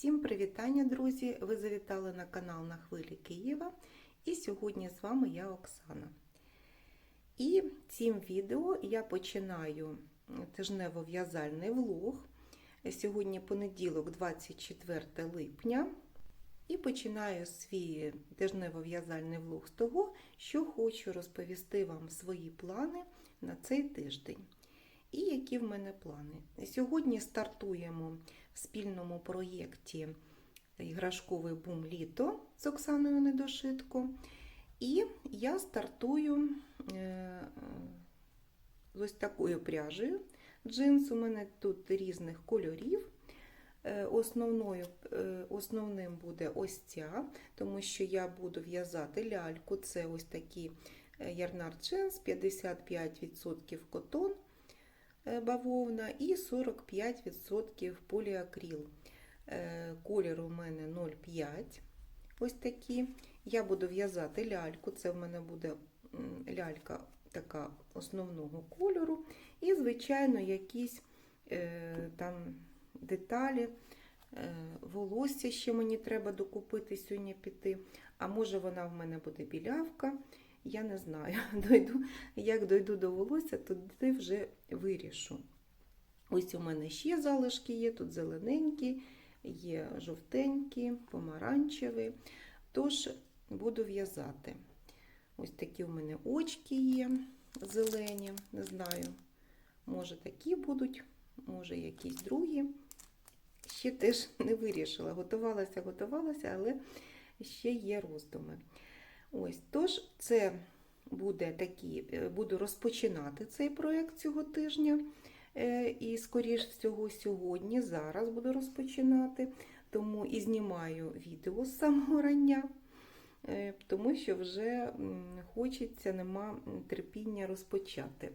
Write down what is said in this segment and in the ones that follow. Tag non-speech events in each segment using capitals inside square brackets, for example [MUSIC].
Всім привітання, друзі! Ви завітали на канал на хвилі Києва. І сьогодні з вами я Оксана. І цим відео я починаю тижнево-в'язальний влог. Сьогодні понеділок, 24 липня. І починаю свій тижнево-в'язальний влог з того, що хочу розповісти вам свої плани на цей тиждень. І які в мене плани. Сьогодні стартуємо в спільному проєкті Іграшковий бум літо з Оксаною Недошитко. І я стартую е, з ось такою пряжею. Джинс у мене тут різних кольорів. Е, Основною, е, Основним буде ось ця, тому що я буду в'язати ляльку. Це ось такий ярнар джинс, 55% котон бавовна і 45% поліакрил. Колір у мене 0,5. Ось такі. Я буду в'язати ляльку, це в мене буде лялька така основного кольору. І, звичайно, якісь е, там деталі, е, волосся ще мені треба докупити сьогодні піти. А може вона в мене буде білявка. Я не знаю, [LAUGHS] дойду, як дойду до волосся, тоді вже вирішу. Ось у мене ще залишки є, тут зелененькі, є жовтенькі, помаранчеві. Тож буду в'язати. Ось такі у мене очки є зелені, не знаю, може такі будуть, може якісь другі. Ще теж [LAUGHS] не вирішила. Готувалася, готувалася, але ще є роздуми. Ось, Тож, це буде такі, буду розпочинати цей проєкт цього тижня. І, скоріш всього, сьогодні, зараз буду розпочинати, тому і знімаю відео з самого рання, тому що вже хочеться, нема терпіння розпочати.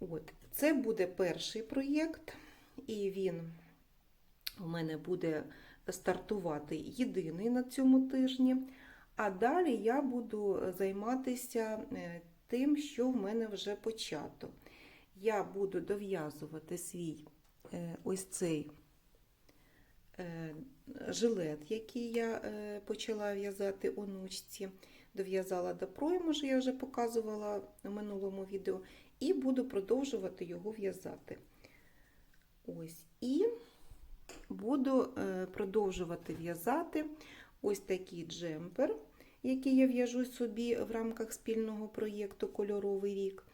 От. Це буде перший проєкт, і він у мене буде стартувати єдиний на цьому тижні. А далі я буду займатися тим, що в мене вже почато. Я буду дов'язувати свій ось цей жилет, який я почала в'язати онучці. Дов'язала до пройму, я вже показувала в минулому відео, і буду продовжувати його в'язати. Ось. І буду продовжувати в'язати ось такий джемпер, який я в'яжу собі в рамках спільного проєкту Кольоровий рік.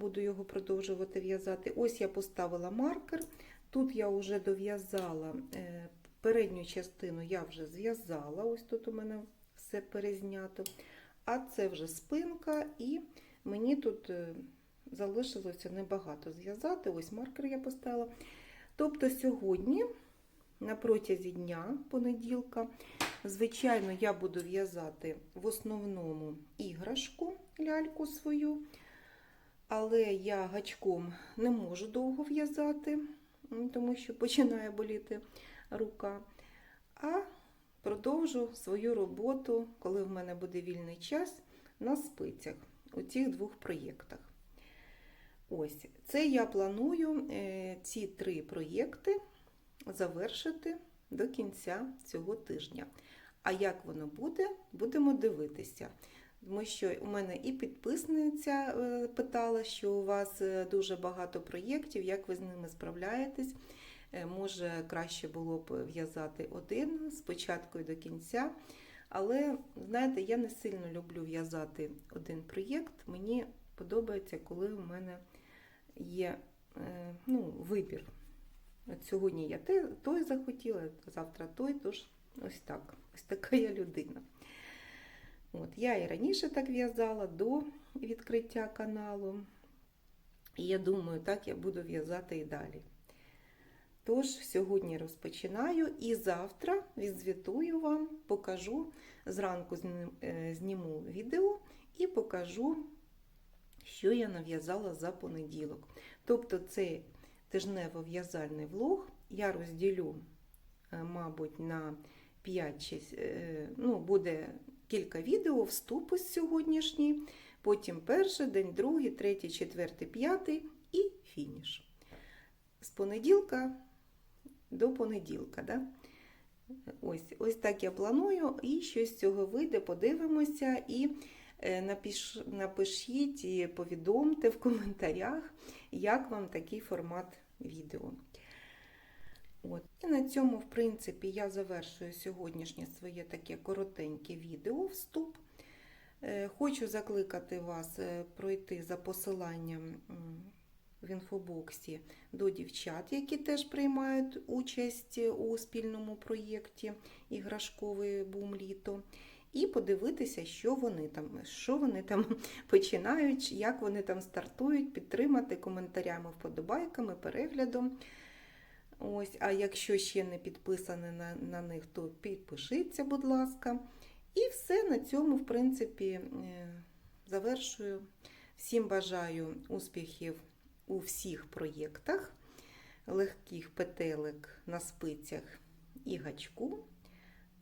Буду його продовжувати в'язати. Ось я поставила маркер. Тут я вже дов'язала передню частину, я вже зв'язала, ось тут у мене все перезнято. А це вже спинка, і мені тут залишилося небагато зв'язати. Ось маркер я поставила. Тобто сьогодні, на протязі дня, понеділка, звичайно, я буду в'язати в основному іграшку, ляльку свою. Але я гачком не можу довго в'язати, тому що починає боліти рука. А продовжу свою роботу, коли в мене буде вільний час, на спицях у цих двох проєктах. Ось, це я планую ці три проєкти завершити до кінця цього тижня. А як воно буде, будемо дивитися. Тому що у мене і підписниця питала, що у вас дуже багато проєктів, як ви з ними справляєтесь. Може, краще було б в'язати один спочатку і до кінця. Але, знаєте, я не сильно люблю в'язати один проєкт. Мені подобається, коли у мене є ну, вибір. От Сьогодні я той захотіла, завтра той, тож ось так. Ось така я людина. От, Я і раніше так в'язала до відкриття каналу. І я думаю, так я буду в'язати і далі. Тож, сьогодні розпочинаю і завтра відзвітую вам, покажу, зранку зніму відео і покажу, що я нав'язала за понеділок. Тобто, цей тижнево-в'язальний влог я розділю, мабуть, на 5-6, ну, буде кілька відео, вступу сьогоднішній, потім перший день, другий, третій, четвертий, п'ятий і фініш. З понеділка до понеділка. Да? Ось, ось так я планую, і щось з цього вийде, подивимося. І е, напіш, напишіть і повідомте в коментарях, як вам такий формат відео. От. І на цьому, в принципі, я завершую сьогоднішнє своє таке коротеньке відео вступ. Е, Хочу закликати вас е, пройти за посиланням в інфобоксі до дівчат, які теж приймають участь у спільному проєкті Іграшковий бум літо, і подивитися, що вони там, що вони там [LAUGHS] починають, як вони там стартують, підтримати коментарями, вподобайками, переглядом. Ось, а якщо ще не підписані на, на них, то підпишіться, будь ласка. І все на цьому, в принципі, е, завершую. Всім бажаю успіхів у всіх проєктах, легких петелек на спицях і гачку.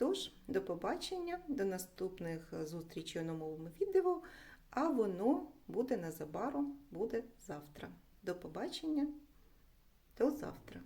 Тож, до побачення, до наступних зустрічей у новому відео, а воно буде незабаром, буде завтра. До побачення, до завтра.